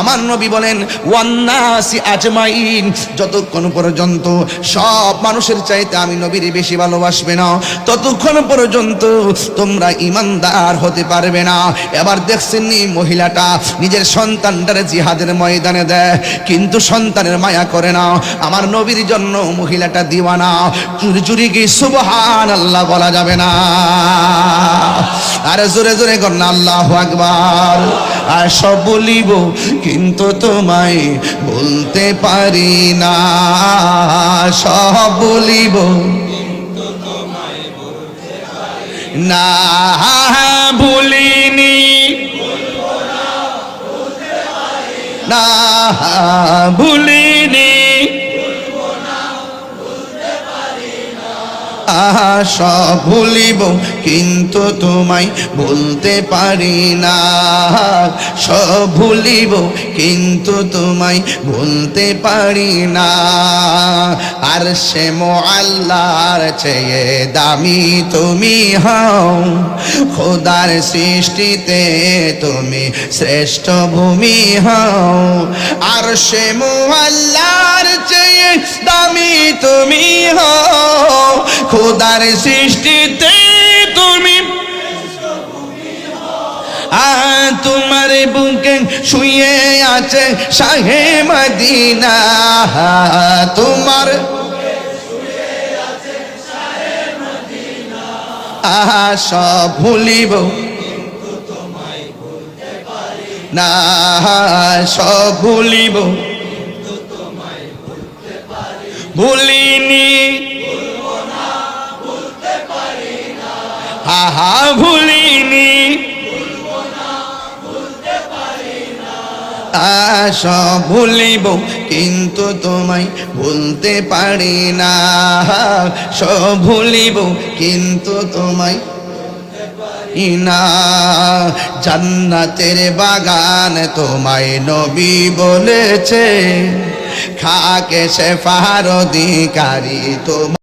আমার নবী বলেন, ওয়ান্নাসি আজমাইন। যতক্ষণ পর্যন্ত সব মানুষের চাইতে আমি নবীর বেশি ভালোবাসবে না, ততক্ষণ পর্যন্ত তোমরা ইমানদার হতে পারবে না। এবার দেখছেন নি মহিলাটা নিজের সন্তানটারে জিহাদের ময়দানে দেয়, কিন্তু সন্তানের মায়া করে না। আমার নবীর জন্য মহিলাটা দিওয়ানা চুরি চুরি কি সুবহান আল্লাহ বলা যাবে না? আরে জোরে জোরে না, আল্লাহ আকবার। সব বলিব কিন্তু তোমায় বলতে পারি না। সব বলিব না ভুলিনি না ভুলিনি। সব ভুলিব, কিন্তু তোমায় বলতে পারি না। সব ভুলিব, কিন্তু তোমায় বলতে পারি না। আর সে আল্লাহর চেয়ে দামি তুমি হও, খোদার সৃষ্টিতে তুমি শ্রেষ্ঠ ভূমি হও। আর সে আল্লাহর চেয়ে দামি তুমি হও খোদার সৃষ্টিতে তুমি। তোমার বুকে শুয়ে আছে শাহে মদিনা। তোমার আহা, সব ভুলিব। না, সব ভুলিব। ভুলিনি আহা ভুলিনি। সব ভুলিব, কিন্তু তোমায় ভুলতে পারি না। সব ভুলিব, কিন্তু তোমায় না। জান্নাতের বাগান তোমায় নবী বলেছে, খাকে সে ফার অধিকারী তোমার